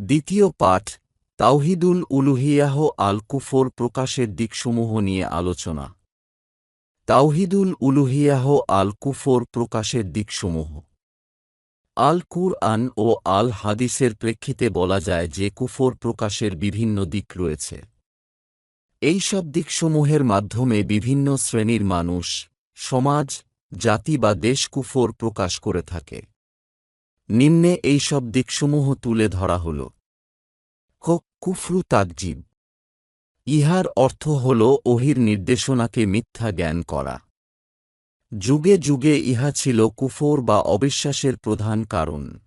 দ্বিতীয় পাঠ, তাওহিদুল উলুহিয়াহ আল কুফর প্রকাশের দিকসমূহ নিয়ে আলোচনা। তাওহিদুল উলুহিয়াহ আল কুফর প্রকাশের দিকসমূহ। আল কুরআন ও আল হাদিসের প্রেক্ষিতে বলা যায় যে কুফর প্রকাশের বিভিন্ন দিক রয়েছে। এই সব দিকসমূহের মাধ্যমে বিভিন্ন শ্রেণির মানুষ, সমাজ, জাতি বা দেশ কুফর প্রকাশ করে থাকে। নিম্নে এই সব দিকসমূহ তুলে ধরা হল। কুফরু তাকজিব। ইহার অর্থ হল ওহির নির্দেশনাকে মিথ্যা জ্ঞান করা। যুগে যুগে ইহা ছিল কুফর বা অবিশ্বাসের প্রধান কারণ।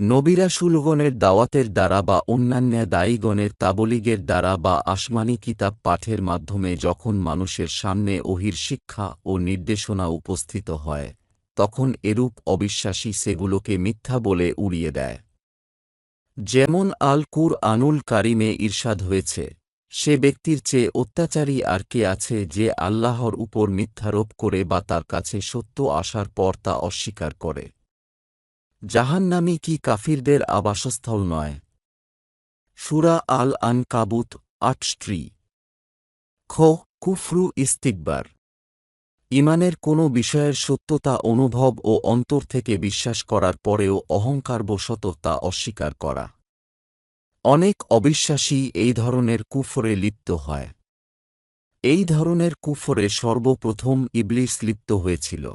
নবিরাসুলগণের দাওয়াতের দ্বারা বা অন্যান্য দায়ীগণের তাবলিগের দ্বারা বা আসমানি কিতাব পাঠের মাধ্যমে যখন মানুষের সামনে ওহির শিক্ষা ও নির্দেশনা উপস্থিত হয় তখন এরূপ অবিশ্বাসী সেগুলোকে মিথ্যা বলে উড়িয়ে দেয়। যেমন আল কুর আনুল কারিমে ঈর্ষাদ হয়েছে, সে ব্যক্তির চেয়ে অত্যাচারী আর কে আছে যে আল্লাহর উপর মিথ্যারোপ করে বা তার কাছে সত্য আসার পর তা অস্বীকার করে। জাহান্নামি কি কাফিরদের আবাসস্থল নয়? সুরা আল আন কাবুত আট স্ত্রী। খ, কুফরু ইস্তিকবার ইমানের কোনো বিষয়ের সত্যতা অনুভব ও অন্তর থেকে বিশ্বাস করার পরেও অহংকারবশত তা অস্বীকার করা। অনেক অবিশ্বাসী এই ধরনের কুফরে লিপ্ত হয়। এই ধরনের কুফরে সর্বপ্রথম ইবলিস লিপ্ত হয়েছিল।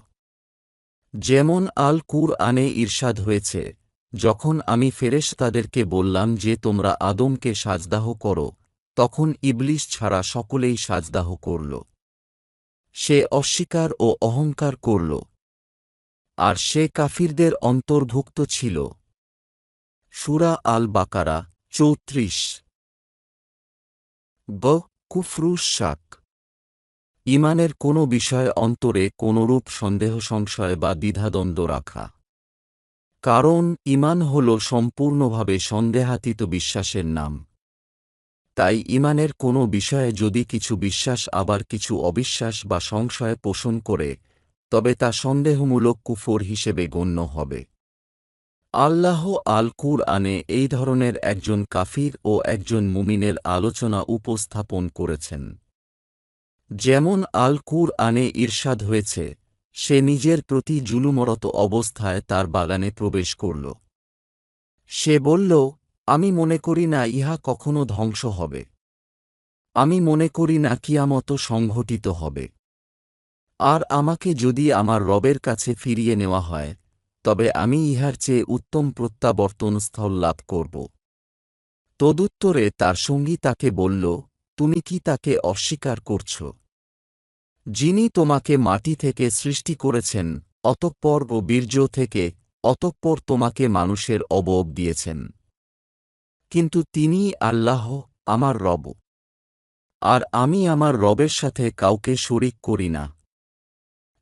যেমন আল কুর আনে ঈর্ষাদ হয়েছে, যখন আমি ফেরেশ তাদেরকে বললাম যে তোমরা আদমকে সাজদাহ করো, তখন ইবলিস ছাড়া সকলেই সাজদাহ করল। সে অস্বীকার ও অহংকার করল। আর সে কাফিরদের অন্তর্ভুক্ত ছিল। সুরা আল বাকারা চৌত্রিশ। ব কুফরুস শাক। ইমানের কোনো বিষয়ে অন্তরে কোনরূপ সন্দেহ, সংশয় বা দ্বিধাদ্বন্দ্ব রাখা। কারণ ইমান হল সম্পূর্ণভাবে সন্দেহাতীত বিশ্বাসের নাম। তাই ইমানের কোনো বিষয়ে যদি কিছু বিশ্বাস, আবার কিছু অবিশ্বাস বা সংশয় পোষণ করে, তবে তা সন্দেহমূলক কুফর হিসেবে গণ্য হবে। আল্লাহ আল কুর আনে এই ধরনের একজন কাফির ও একজন মুমিনের আলোচনা উপস্থাপন করেছেন। যেমন আল কুর আনে ঈর্ষাদ হয়েছে, সে নিজের প্রতি জুলুমরত অবস্থায় তার বাগানে প্রবেশ করল। সে বলল আমি মনে করি না ইহা কখনো ধ্বংস হবে। আমি মনে করি না কিয়ামত সংঘটিত হবে। আর আমাকে যদি আমার রবের কাছে ফিরিয়ে নেওয়া হয়, তবে আমি ইহার চেয়ে উত্তম প্রত্যাবর্তন স্থল লাভ করব। তদুত্তরে তার সঙ্গী তাকে বলল, তুমি কি তাকে অস্বীকার করছ? যিনি তোমাকে মাটি থেকে সৃষ্টি করেছেন, অতঃপর ও বীর্য থেকে, অতঃপর তোমাকে মানুষের অবব দিয়েছেন। কিন্তু তিনি আল্লাহ আমার রব। আর আমি আমার রবের সাথে কাউকে শরিক করি না।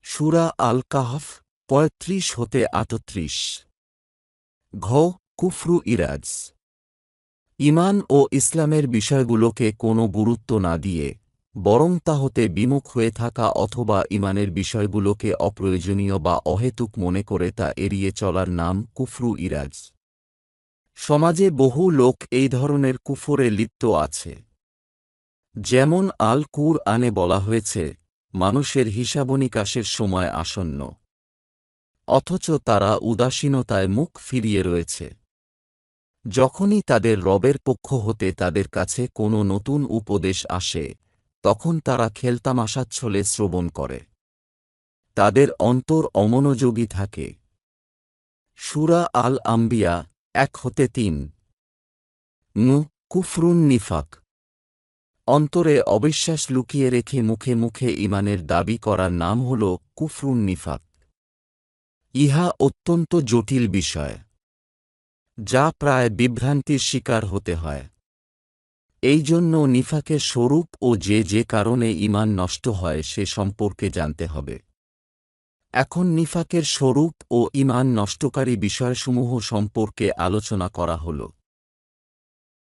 সুরা আল কাহফ পঁয়ত্রিশ হতে আটত্রিশ। ঘ, কুফরু ইরাজ। ইমান ও ইসলামের বিষয়গুলোকে কোনো গুরুত্ব না দিয়ে, বরং তা হতে বিমুখ হয়ে থাকা অথবা ইমানের বিষয়গুলোকে অপ্রয়োজনীয় বা অহেতুক মনে করে তা এড়িয়ে চলার নাম কুফরু ইরাজ। সমাজে বহু লোক এই ধরনের কুফরে লিপ্ত আছে। যেমন আল কুর আনে বলা হয়েছে, মানুষের হিসাবনিকাশের সময় আসন্ন। অথচ তারা উদাসীনতায় মুখ ফিরিয়ে রয়েছে। যখনই তাদের রবের পক্ষ হতে তাদের কাছে কোনো নতুন উপদেশ আসে, তখন তারা খেলতামাশাচ্ছলে শ্রবণ করে। তাদের অন্তর অমনোযোগী থাকে। সুরা আল আম্বিয়া এক হতে তিন। নু কুফরুন নিফাক। অন্তরে অবিশ্বাস লুকিয়ে রেখে মুখে মুখে ইমানের দাবি করার নাম হল কুফরুন নিফাক। ইহা অত্যন্ত জটিল বিষয়, যা প্রায় বিভ্রান্তির শিকার হতে হয়। এই জন্য নিফাকের স্বরূপ ও যে যে কারণে ইমান নষ্ট হয় সে সম্পর্কে জানতে হবে। এখন নিফাকের স্বরূপ ও ইমান নষ্টকারী বিষয়সমূহ সম্পর্কে আলোচনা করা হল।